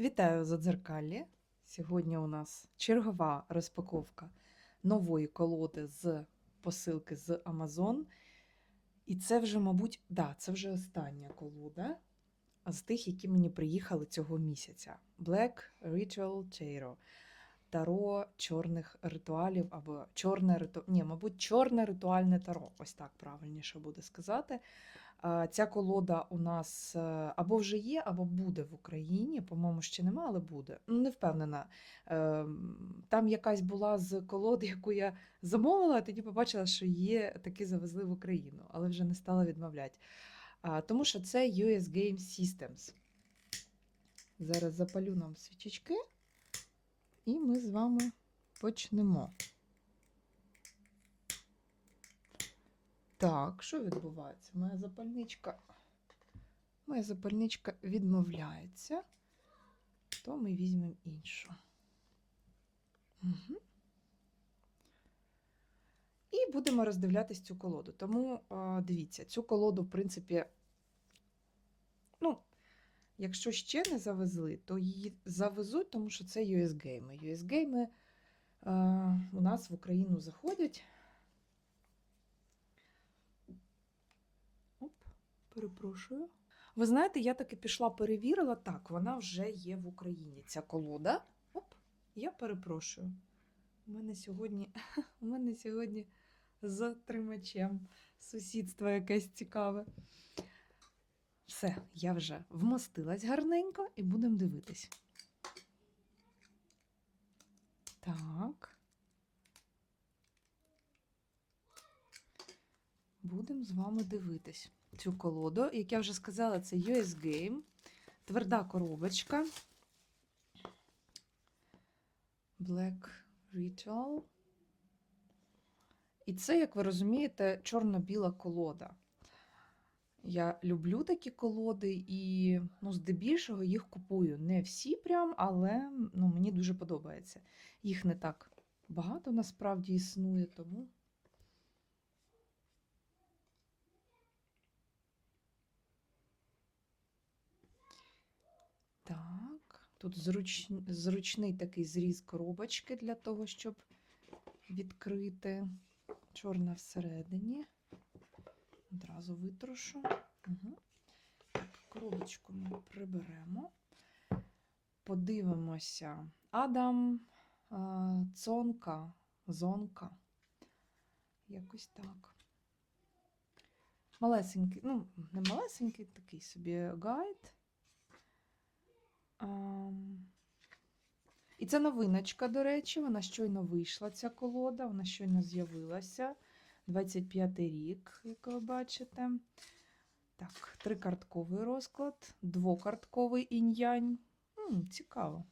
Вітаю за дзеркалі. Сьогодні у нас чергова розпаковка нової колоди з посилки з Amazon. І це вже, мабуть, да, це вже остання колода з тих, які мені приїхали цього місяця. Black Ritual Tarot. Таро чорних ритуалів або чорне риту... Ні, мабуть, чорне ритуальне таро. Ось так правильніше буде сказати. Ця колода у нас е, або вже є, або буде в Україні. По-моєму, ще нема, але буде. Ну, Не впевнена. Ем, Там якась була з колод, яку я замовила, а тоді побачила, що є, таки завезли в Україну, але вже не стала відмовляти. Тому що це US Game Systems. Зараз запалю нам свічечки, і ми з вами почнемо. Так, що відбувається? Моя запальничка. Моя запальничка відмовляється, то ми візьмемо іншу. Угу. І будемо роздивлятись цю колоду. Тому дивіться, цю колоду, в принципі, ну, якщо ще не завезли, то її завезуть, тому що це US-гейми. US-гейми у нас в Україну заходять. Оп, перепрошую. Ви знаєте, я таки пішла, перевірила, так, вона вже є в Україні. Ця колода. Оп, я перепрошую. У мене сьогодні, у мене сьогодні з тримачем сусідство якесь цікаве. Все, я вже вмостилась гарненько і будемо дивитись. Так. Будемо з вами дивитись цю колоду. Як я вже сказала, це US Game, тверда коробочка. Black Ritual. І це, як ви розумієте, чорно-біла колода. Я люблю такі колоди і ну, здебільшого їх купую. Не всі прям, але ну, мені дуже подобається. Їх не так багато насправді існує, тому. Так, тут зруч... зручний такий зріз коробочки для того, щоб відкрити. Чорна всередині. Одразу витрушу. Угу. Так, коробочку ми приберемо. Подивимося. Адам Цонка, Зонка. Якось так. Малесенький, ну, не малесенький, такий собі гайд. І це новиночка, до речі, вона щойно вийшла, ця колода, вона щойно з'явилася. 25 рік, як ви бачите. Так, трикартковий розклад, двокартковий інь-янь. Цікаво.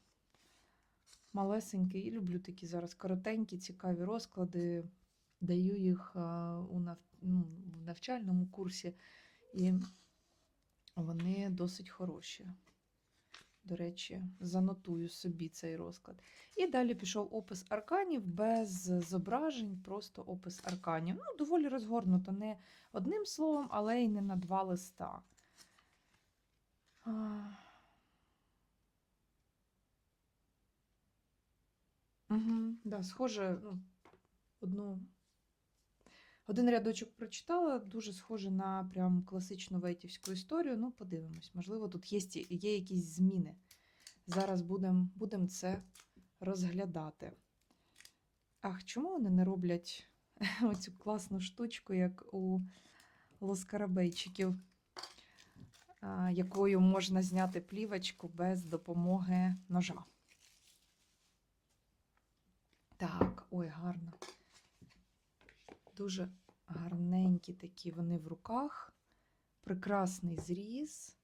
Малесенький. І люблю такі зараз коротенькі, цікаві розклади. Даю їх у нав... ну, в навчальному курсі, і вони досить хороші. До речі, занотую собі цей розклад. І далі пішов опис арканів без зображень, просто опис арканів. Ну, доволі розгорнуто не одним словом, але й не на два листа. Угу, да, схоже, ну, одну. Один рядочок прочитала, дуже схоже на прям класичну вейтівську історію. Ну, подивимось, можливо, тут є, є якісь зміни. Зараз будемо будем це розглядати. Ах, чому вони не роблять оцю класну штучку, як у лоскарабейчиків, якою можна зняти плівочку без допомоги ножа? Так, ой, гарно. Дуже гарненькі такі вони в руках, прекрасний зріз.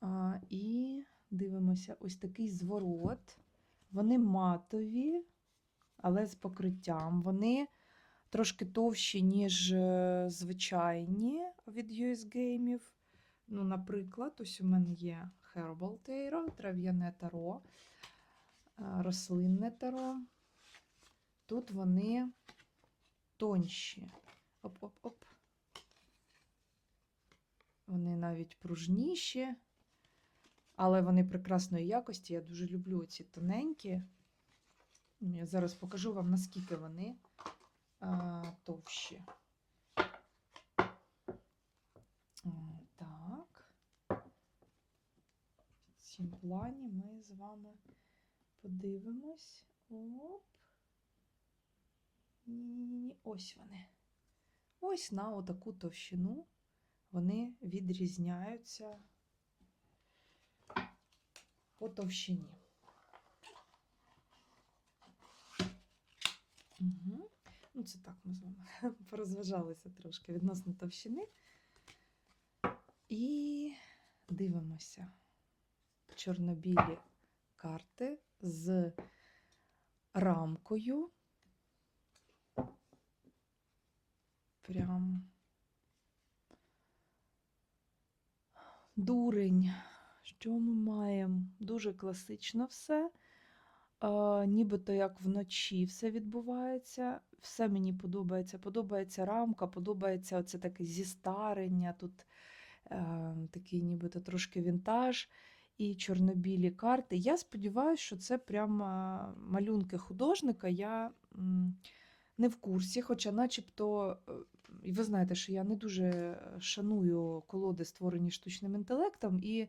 А, І дивимося, ось такий зворот. Вони матові, але з покриттям. Вони трошки товщі, ніж е, звичайні від US геймів. Ну, Наприклад, ось у мене є Herbal Tarot, трав'яне таро, рослинне таро. Тут вони тонші. Оп-оп-оп. Вони навіть пружніші. Але вони прекрасної якості. Я дуже люблю ці тоненькі. Я зараз покажу вам, наскільки вони а, товщі. Так. В цім плані ми з вами подивимось. Оп. Ні-ні-ні, ось вони. Ось на отаку товщину вони відрізняються по товщині. Угу. Ну, це так ми з вами порозважалися трошки відносно товщини. І дивимося чорнобілі карти з рамкою. Прям дурень. Що ми маємо? Дуже класично все. Е, нібито як вночі все відбувається. Все мені подобається. Подобається рамка, подобається оце таке зістарення. Тут е, такий нібито трошки вінтаж і чорнобілі карти. Я сподіваюся, що це прямо малюнки художника. Я не в курсі, хоча, начебто, е, і ви знаєте, що я не дуже шаную колоди, створені штучним інтелектом, і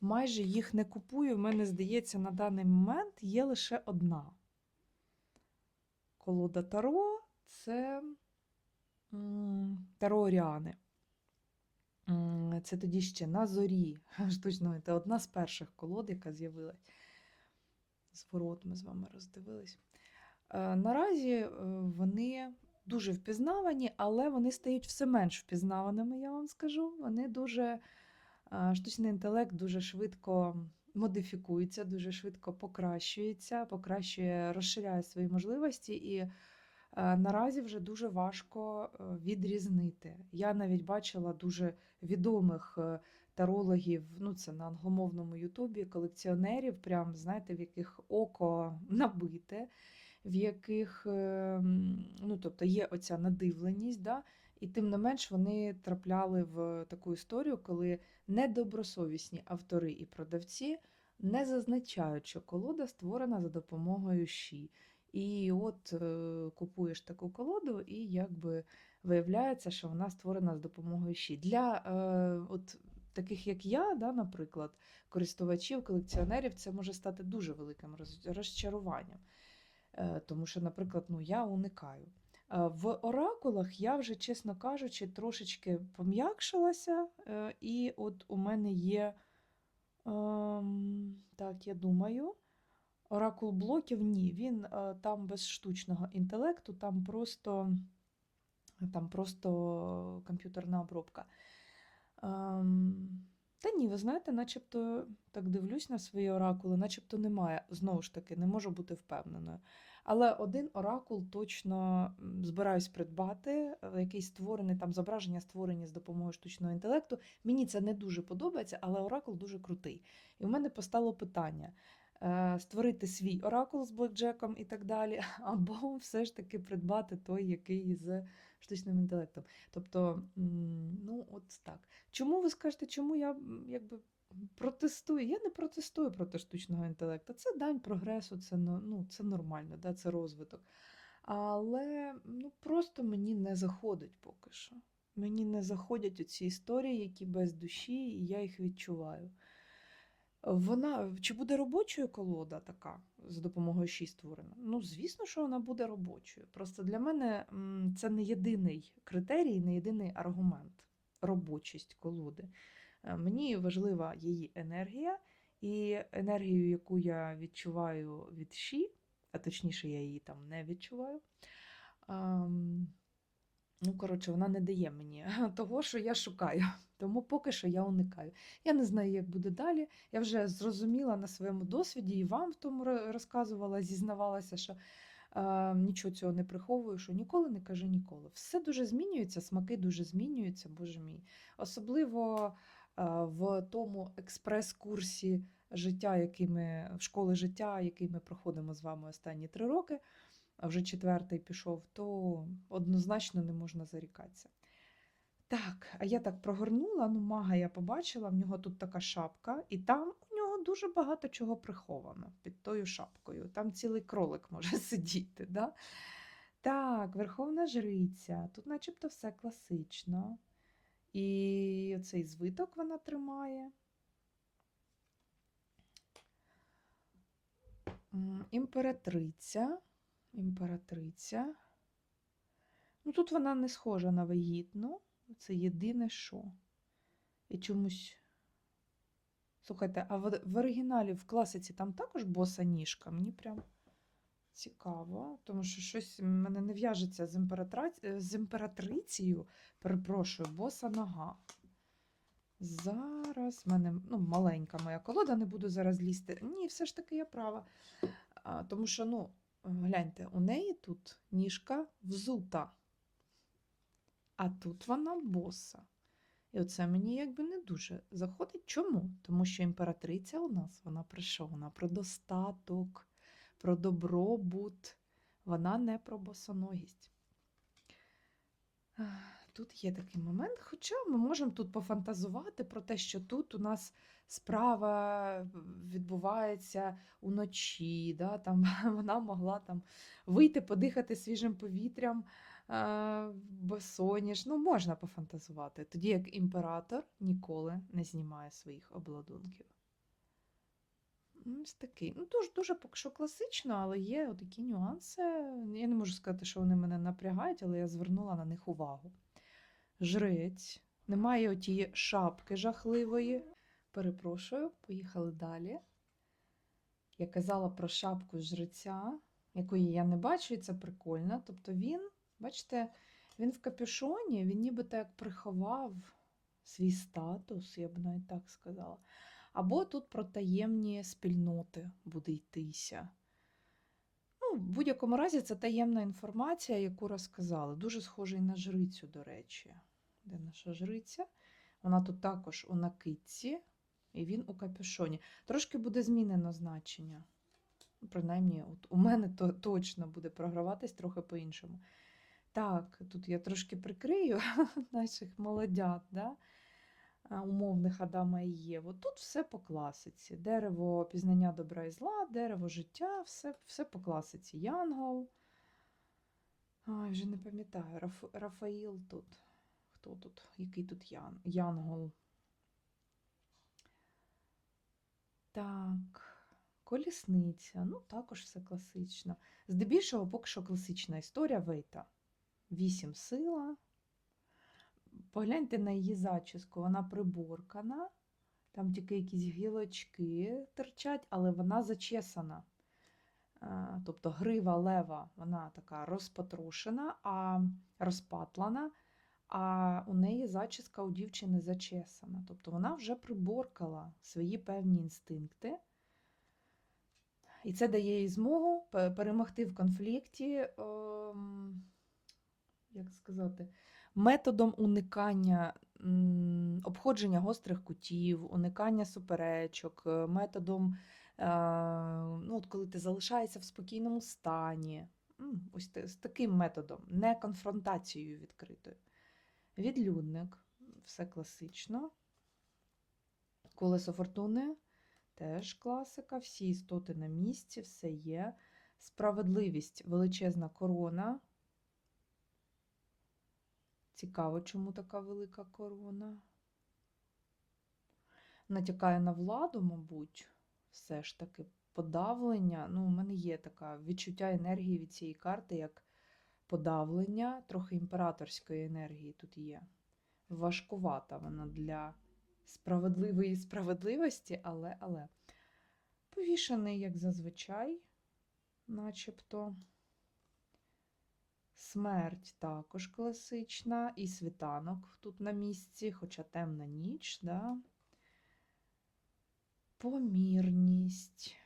майже їх не купую. У мене, здається, на даний момент є лише одна. Колода Таро це Таро Оріани. Це тоді ще на зорі штучного. Це одна з перших колод, яка з'явилась. Зворот ми з вами роздивились. Е, Наразі е, вони дуже впізнавані, але вони стають все менш впізнаваними, я вам скажу. Вони дуже штучний інтелект дуже швидко модифікується, дуже швидко покращується, покращує, розширяє свої можливості, і наразі вже дуже важко е, відрізнити. Я навіть бачила дуже відомих е, тарологів, ну це на англомовному Ютубі, колекціонерів, прям знаєте, в яких око набите в яких ем, ну, тобто є оця надивленість, да? і тим не менш вони трапляли в таку історію, коли недобросовісні автори і продавці не зазначають, що колода створена за допомогою щі. І от е, купуєш таку колоду, і якби виявляється, що вона створена з допомогою щі. Для е, от таких, як я, да, наприклад, користувачів, колекціонерів, це може стати дуже великим розчаруванням. Е, Тому що, наприклад, ну, я уникаю. Е, В оракулах я вже, чесно кажучи, трошечки пом'якшилася, е, і от у мене є, ем, так, я думаю, оракул блоків ні, він там без штучного інтелекту, там просто, там просто комп'ютерна обробка. Та ні, ви знаєте, начебто так дивлюсь на свої оракули, начебто немає. Знову ж таки, не можу бути впевненою. Але один оракул точно збираюсь придбати, е, який створений, там зображення створені з допомогою штучного інтелекту. Мені це не дуже подобається, але оракул дуже крутий. І в мене постало питання: е, створити свій оракул з блекджеком і так далі, або все ж таки придбати той, який з штучним інтелектом. Тобто, ну, от так. Чому ви скажете, чому я якби протестую? Я не протестую проти штучного інтелекту. Це дань прогресу, це, ну, це нормально, да, це розвиток. Але ну, просто мені не заходить поки що. Мені не заходять оці історії, які без душі, і я їх відчуваю. Вона чи буде робочою колода така з допомогою щі створена? Ну, звісно, що вона буде робочою. Просто для мене це не єдиний критерій, не єдиний аргумент робочість колоди. Е, Мені важлива її енергія, і енергію, яку я відчуваю від щі, а точніше, я її там не відчуваю. Ну, коротше, вона не дає мені того, що я шукаю. Тому поки що я уникаю. Я не знаю, як буде далі. Я вже зрозуміла на своєму досвіді і вам в тому розказувала, зізнавалася, що е, нічого цього не приховую, що ніколи не кажи ніколи. Все дуже змінюється, смаки дуже змінюються, боже мій. Особливо е, в тому експрес-курсі життя, який ми, в школи життя, який ми проходимо з вами останні три роки, а вже четвертий пішов, то однозначно не можна зарікатися. Так, а я так прогорнула, ну мага я побачила, в нього тут така шапка, і там у нього дуже багато чого приховано під тою шапкою. Там цілий кролик може сидіти. Да? Так, Верховна Жриця. Тут начебто все класично. І оцей звиток вона тримає. Імператриця. Імператриця. Ну, тут вона не схожа на вагітну. Це єдине що. І чомусь. Слухайте, а в, в оригіналі в класиці там також боса ніжка. Мені прям цікаво, тому що щось мене не в'яжеться з, імператра... е, з імператрицею. Перепрошую, боса нога. Зараз в мене ну, маленька моя колода, не буду зараз лізти. Ні, все ж таки я права. А, тому що, ну, гляньте, у неї тут ніжка взута, а тут вона боса. І оце мені якби не дуже заходить. Чому? Тому що імператриця у нас вона про що? Вона про достаток, про добробут, вона не про босоногість. Тут є такий момент, хоча ми можемо тут пофантазувати про те, що тут у нас справа відбувається уночі, да, там вона могла там вийти, подихати свіжим повітрям, е, босоніж. Ну, можна пофантазувати. Тоді як імператор ніколи не знімає своїх обладунків. Ось такий. Ну, дуже, дуже поки що класично, але є такі нюанси. Я не можу сказати, що вони мене напрягають, але я звернула на них увагу. Жрець, немає отієї шапки жахливої. Перепрошую, поїхали далі. Я казала про шапку жреця, якої я не бачу, і це прикольно. Тобто він, бачите, він в капюшоні, він нібито як приховав свій статус, я б навіть так сказала. Або тут про таємні спільноти буде йтися. Ну, в будь-якому разі, це таємна інформація, яку розказали. Дуже схожий на жрицю, до речі. Де наша жриця? Вона тут також у накидці, і він у капюшоні. Трошки буде змінено значення. Принаймні, от у мене то точно буде програватись трохи по-іншому. Так, тут я трошки прикрию наших молодят, да? умовних Адама і Єву. Тут все по класиці. Дерево пізнання добра і зла, дерево життя, все, все по класиці. Янгол. Ай, вже не пам'ятаю. Раф, Рафаїл тут. Хто тут? Який тут Ян? Янгол? Так. Колісниця. Ну, також все класично. Здебільшого, поки що класична історія Вейта. Вісім сила. Погляньте на її зачіску, вона приборкана, там тільки якісь гілочки терчать, але вона зачесана. Е, Тобто грива лева, вона така розпотрошена, а розпатлана, а у неї зачіска у дівчини зачесана. Тобто вона вже приборкала свої певні інстинкти. І це дає їй змогу перемогти в конфлікті, ем, як сказати, методом уникання обходження гострих кутів, уникання суперечок, е, методом, е, ну, от коли ти залишаєшся в спокійному стані. Ось з таким методом, не конфронтацією відкритою. Відлюдник, все класично. Колесо фортуни теж класика, всі істоти на місці, все є. Справедливість, величезна корона. Цікаво, чому така велика корона. Натякає на владу, мабуть, все ж таки подавлення. Ну, у мене є таке відчуття енергії від цієї карти, як подавлення, трохи імператорської енергії тут є. Важкувата вона для справедливої справедливості, але, але. Повішений, як зазвичай, начебто. Смерть також класична, і світанок тут на місці, хоча темна ніч, да? помірність.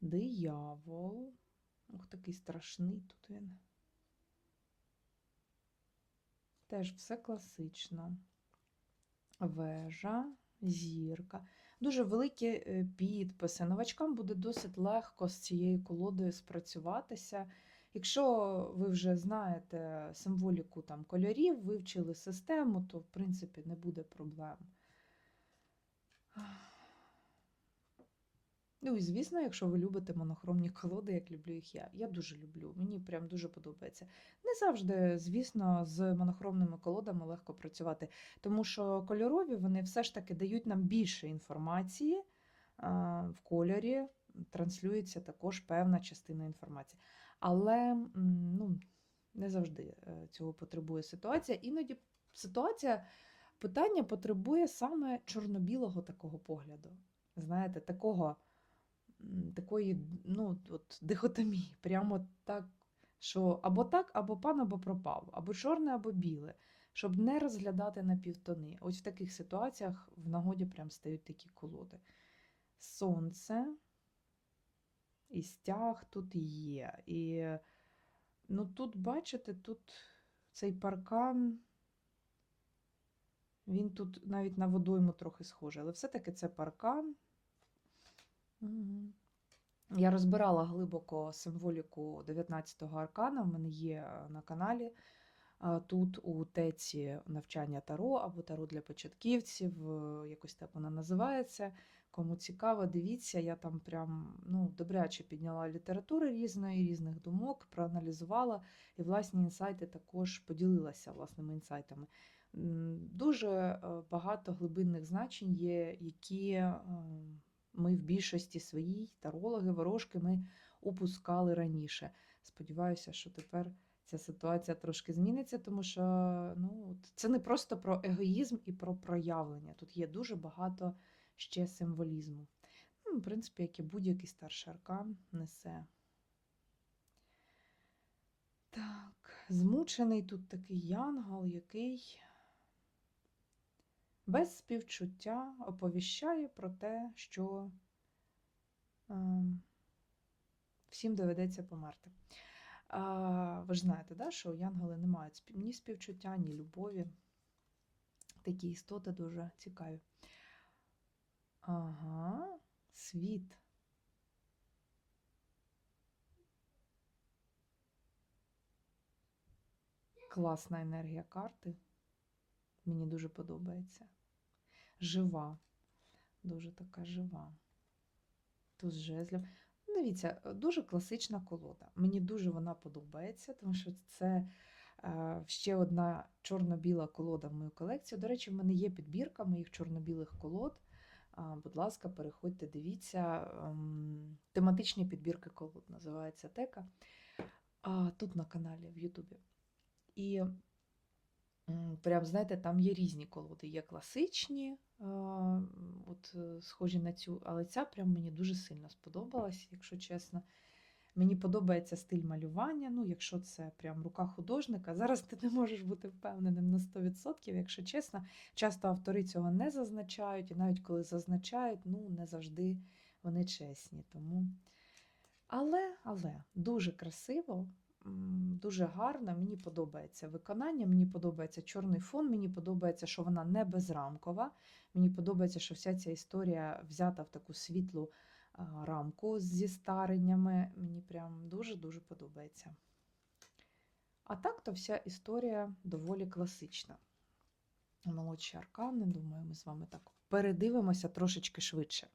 Диявол. Ох, такий страшний тут він. Теж все класично. Вежа, зірка. Дуже великі е, підписи. Новачкам буде досить легко з цією колодою спрацюватися. Якщо ви вже знаєте символіку там, кольорів, вивчили систему, то в принципі не буде проблем. Ну і звісно, якщо ви любите монохромні колоди, як люблю їх я. Я дуже люблю, мені прям дуже подобається. Не завжди, звісно, з монохромними колодами легко працювати, тому що кольорові вони все ж таки дають нам більше інформації в кольорі, транслюється також певна частина інформації. Але ну, не завжди е, цього потребує ситуація. Іноді ситуація, питання потребує саме чорно-білого такого погляду. Знаєте, такого, такої ну, от, дихотомії. Прямо так, що або так, або пан, або пропав, або чорне, або біле, щоб не розглядати на півтони. Ось в таких ситуаціях в нагоді прям стають такі колоди. Сонце і стяг тут є. І ну, тут, бачите, тут цей паркан. Він тут навіть на водойму трохи схожий, але все-таки це паркан. Я розбирала глибоко символіку 19-го аркана, в мене є е, на каналі. Тут у теці навчання Таро або Таро для початківців, е, якось так вона називається. Кому цікаво, дивіться, я там прям ну, добряче підняла літератури різної, різних думок, проаналізувала і власні інсайти також поділилася власними інсайтами. Дуже е, багато глибинних значень є, які е, ми в більшості своїй, тарологи, ворожки, ми упускали раніше. Сподіваюся, що тепер ця ситуація трошки зміниться, тому що ну, це не просто про егоїзм і про проявлення. Тут є дуже багато ще символізму. Ну, в принципі, як і будь-який старший аркан несе. Так, змучений тут такий янгол, який без співчуття оповіщає про те, що е, всім доведеться померти. Ви ж знаєте, да, що янголи не мають ні співчуття, ні любові. Такі істоти дуже цікаві. Ага, світ. Класна енергія карти. Мені дуже подобається. Жива. Дуже така жива. Туз жезлів. Дивіться, е, дуже класична колода. Мені дуже вона подобається, тому що це е, ще одна чорно-біла колода в мою колекцію. До речі, в мене є підбірка моїх чорно-білих колод. Будь ласка, переходьте, дивіться. ем, Тематичні підбірки колод називається тека. Тут на каналі в Ютубі. І прям, знаєте, там є різні колоди. Є класичні, от е, схожі на цю, але ця прям мені дуже сильно сподобалась, якщо чесно. Мені подобається стиль малювання, ну, якщо це прям рука художника. Зараз ти не можеш бути впевненим на 100%, якщо чесно. Часто автори цього не зазначають, і навіть коли зазначають, ну, не завжди вони чесні. Тому... Але, але дуже красиво, дуже гарно, мені подобається виконання, мені подобається чорний фон, мені подобається, що вона не безрамкова. Мені подобається, що вся ця історія взята в таку світлу рамку зі стареннями. Мені прям дуже-дуже подобається. А так то вся історія доволі класична. Молодші аркани, думаю, ми з вами так передивимося трошечки швидше.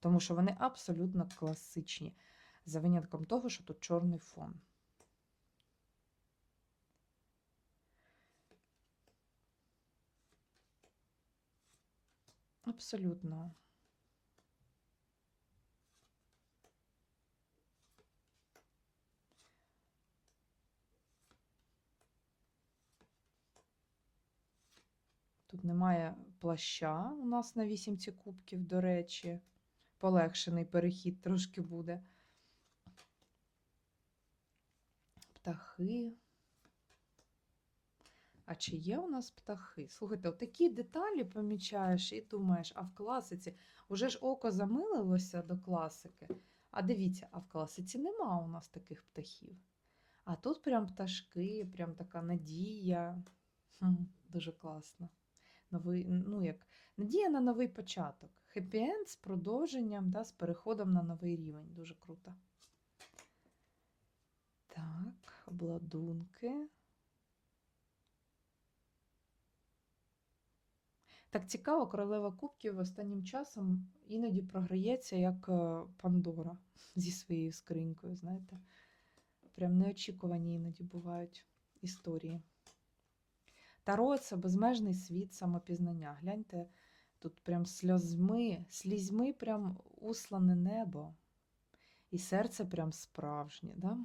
Тому що вони абсолютно класичні, за винятком того, що тут чорний фон. Абсолютно. Тут немає плаща у нас на вісімці кубків, до речі. Полегшений перехід трошки буде. Птахи. А чи є у нас птахи? Слухайте, такі деталі помічаєш і думаєш, а в класиці уже ж око замилилося до класики. А дивіться, а в класиці нема у нас таких птахів. А тут прям пташки, прям така надія. Хм, дуже класно. Новий, ну як, надія на новий початок. Хеппі-енд з продовженням, да, з переходом на новий рівень. Дуже круто. Так, обладунки. Так цікаво, королева кубків останнім часом іноді програється як е, Пандора зі своєю скринькою, знаєте. Прям неочікувані іноді бувають історії. Таро це безмежний світ самопізнання. Гляньте, тут прям сльозьми, слізьми прям услане небо. І серце прям справжнє, да?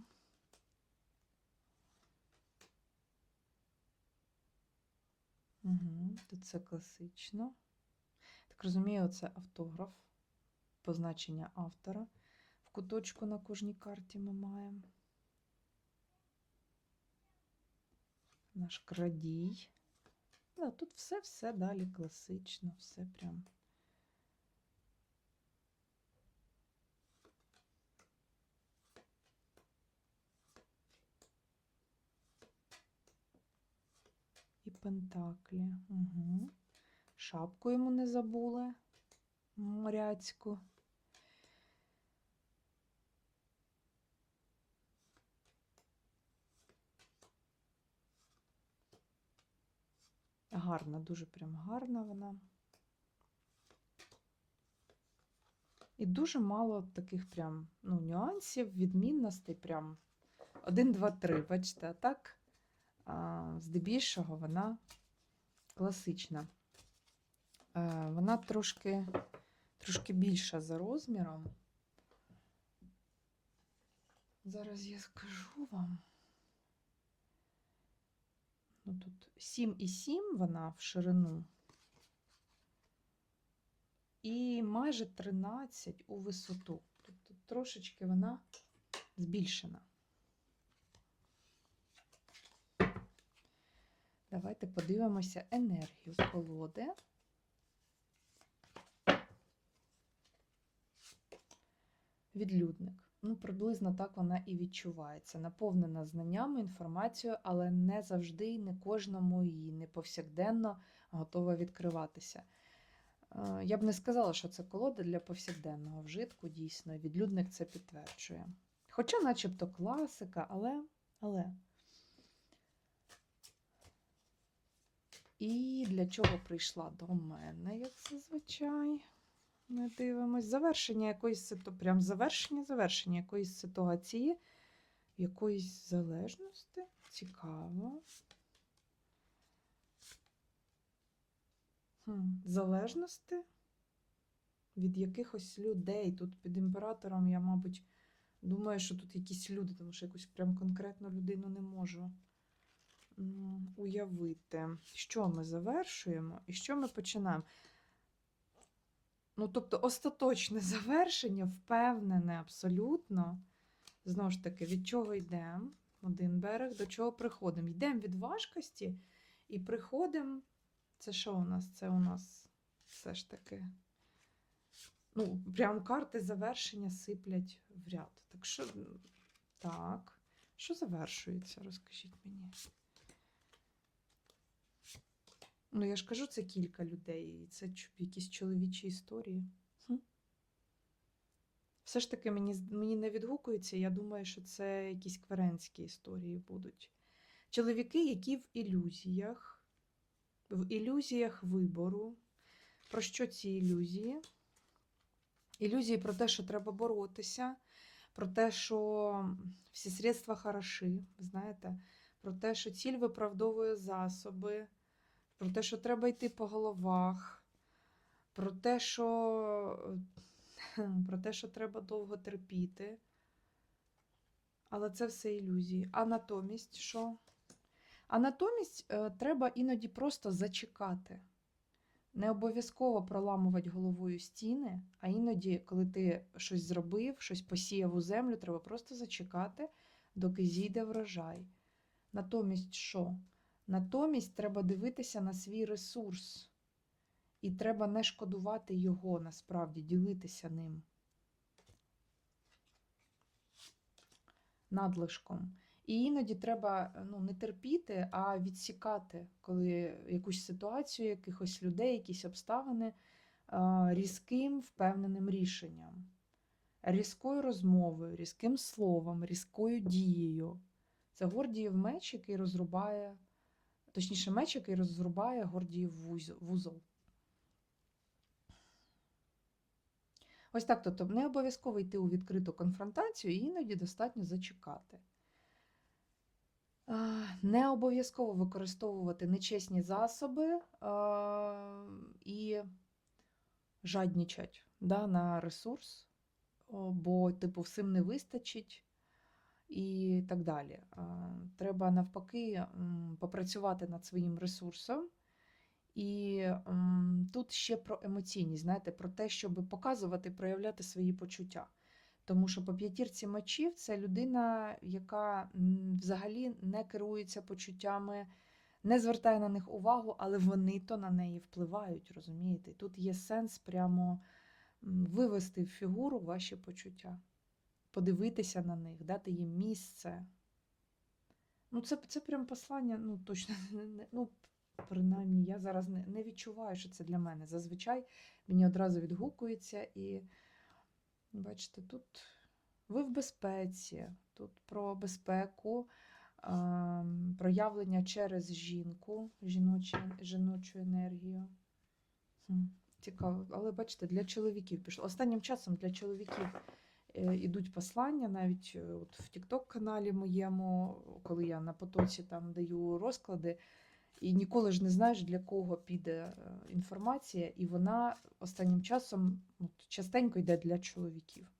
Угу, тут це класично. Так розумію, це автограф, позначення автора. В куточку на кожній карті ми маємо. Наш крадій. Да, тут все-все далі класично, все прям. Пентаклі. Угу. Шапку йому не забули. Моряцьку. Гарна, дуже прям гарна вона. І дуже мало таких прям ну, нюансів, відмінностей. Прям 1, 2, 3. Бачите, так, здебільшого, вона класична. Е, Вона трошки, трошки більша за розміром. Зараз я скажу вам. Ну, тут 7,7 вона в ширину. І майже 13 у висоту. Тобто трошечки вона збільшена. Давайте подивимося енергію колоди. Відлюдник. Ну, приблизно так вона і відчувається. Наповнена знаннями, інформацією, але не завжди і не кожному і не повсякденно готова відкриватися. Е, Я б не сказала, що це колода для повсякденного вжитку, дійсно. Відлюдник це підтверджує. Хоча, начебто, класика, але. але. І для чого прийшла до мене, як зазвичай. Ми дивимось. Завершення якоїсь ситу... прям завершення, завершення якоїсь ситуації, якоїсь залежності. Цікаво. Залежності від якихось людей. Тут під імператором я, мабуть, думаю, що тут якісь люди, тому що якусь прям конкретну людину не можу уявити, що ми завершуємо і що ми починаємо. Ну, тобто, остаточне завершення, впевнене абсолютно. Знову ж таки, від чого йдемо? Один берег, до чого приходимо? Йдемо від важкості і приходимо. Це що у нас? Це у нас все ж таки. Ну, прям карти завершення сиплять в ряд. Так що, так, що завершується? Розкажіть мені. Ну, я ж кажу, це кілька людей, і це якісь чоловічі історії. Хм. Все ж таки, мені, мені не відгукується, я думаю, що це якісь кверенські історії будуть. Чоловіки, які в ілюзіях, в ілюзіях вибору. Про що ці ілюзії? Ілюзії про те, що треба боротися, про те, що всі средства хороші, знаєте, про те, що ціль виправдовує засоби про те, що треба йти по головах, про те, що, про те, що треба довго терпіти. Але це все ілюзії. А натомість що? А натомість е, треба іноді просто зачекати. Не обов'язково проламувати головою стіни, а іноді, коли ти щось зробив, щось посіяв у землю, треба просто зачекати, доки зійде врожай. Натомість що? Натомість треба дивитися на свій ресурс. І треба не шкодувати його, насправді, ділитися ним. Надлишком. І іноді треба ну, не терпіти, а відсікати, коли якусь ситуацію, якихось людей, якісь обставини різким впевненим рішенням, різкою розмовою, різким словом, різкою дією. Це Гордіїв меч, який розрубає точніше, меч, який розрубає Гордіїв вузол. Ось так тобто не обов'язково йти у відкриту конфронтацію, і іноді достатньо зачекати. Не обов'язково використовувати нечесні засоби і жаднічать да, на ресурс, бо, типу, всім не вистачить і так далі. Треба навпаки попрацювати над своїм ресурсом. І тут ще про емоційність, знаєте, про те, щоб показувати, проявляти свої почуття. Тому що по п'ятірці мечів це людина, яка взагалі не керується почуттями, не звертає на них увагу, але вони то на неї впливають, розумієте? Тут є сенс прямо вивести в фігуру ваші почуття, подивитися на них, дати їм місце. Ну, це, це прям послання, ну точно не, ну, принаймні, я зараз не, не відчуваю, що це для мене. Зазвичай мені одразу відгукується і. Бачите, тут ви в безпеці, тут про безпеку, ем, проявлення через жінку, жіночу, жіночу енергію. Цікаво, але бачите, для чоловіків пішло. Останнім часом для чоловіків ідуть послання, навіть е, от в Тікток-каналі моєму, коли я на потоці там даю розклади, і ніколи ж не знаєш, для кого піде е, інформація, і вона останнім часом от, частенько йде для чоловіків.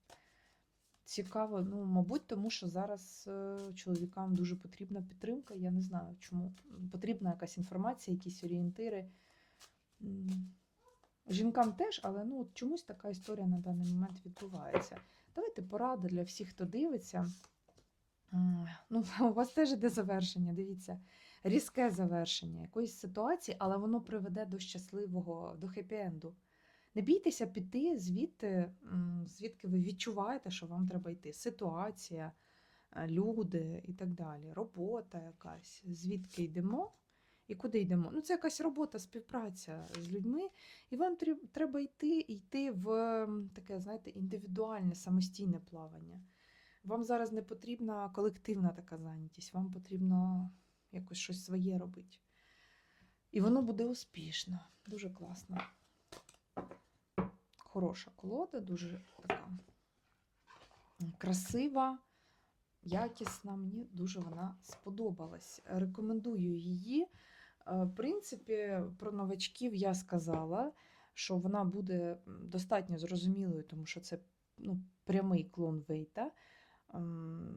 Цікаво, ну, мабуть, тому що зараз е, чоловікам дуже потрібна підтримка. Я не знаю, чому. Потрібна якась інформація, якісь орієнтири. Жінкам теж, але ну, от чомусь така історія на даний момент відбувається. Давайте порада для всіх, хто дивиться. Ну, у вас теж іде завершення, дивіться, різке завершення якоїсь ситуації, але воно приведе до щасливого, до хеппі-енду. Не бійтеся піти звідти, звідки ви відчуваєте, що вам треба йти. Ситуація, люди і так далі, робота якась. Звідки йдемо і куди йдемо? Ну, це якась робота, співпраця з людьми, і вам треба йти йти в таке, знаєте, індивідуальне, самостійне плавання. Вам зараз не потрібна колективна така зайнятість, вам потрібно якось щось своє робити. І воно буде успішно, дуже класно. Хороша колода, дуже така красива, якісна. Мені дуже вона сподобалась. Рекомендую її. Е, В принципі, про новачків я сказала, що вона буде достатньо зрозумілою, тому що це ну, прямий клон Вейта.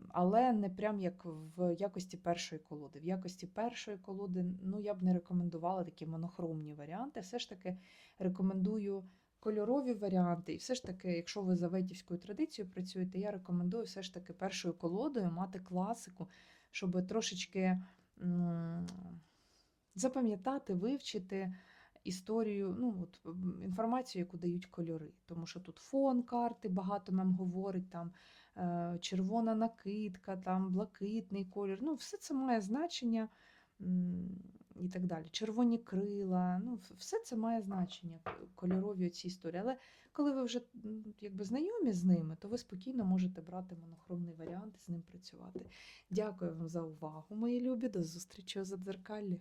Але не прям як в якості першої колоди. В якості першої колоди ну, я б не рекомендувала такі монохромні варіанти. Все ж таки рекомендую кольорові варіанти. І все ж таки, якщо ви за ветівською традицією працюєте, я рекомендую все ж таки першою колодою мати класику, щоб трошечки запам'ятати, вивчити історію, ну, от, інформацію, яку дають кольори. Тому що тут фон карти багато нам говорить, там е, червона накидка, там блакитний колір. Ну, все це має значення і так далі. Червоні крила, ну, все це має значення, кольорові ці історії. Але коли ви вже якби знайомі з ними, то ви спокійно можете брати монохромний варіант і з ним працювати. Дякую вам за увагу, мої любі. До зустрічі у задзеркаллі.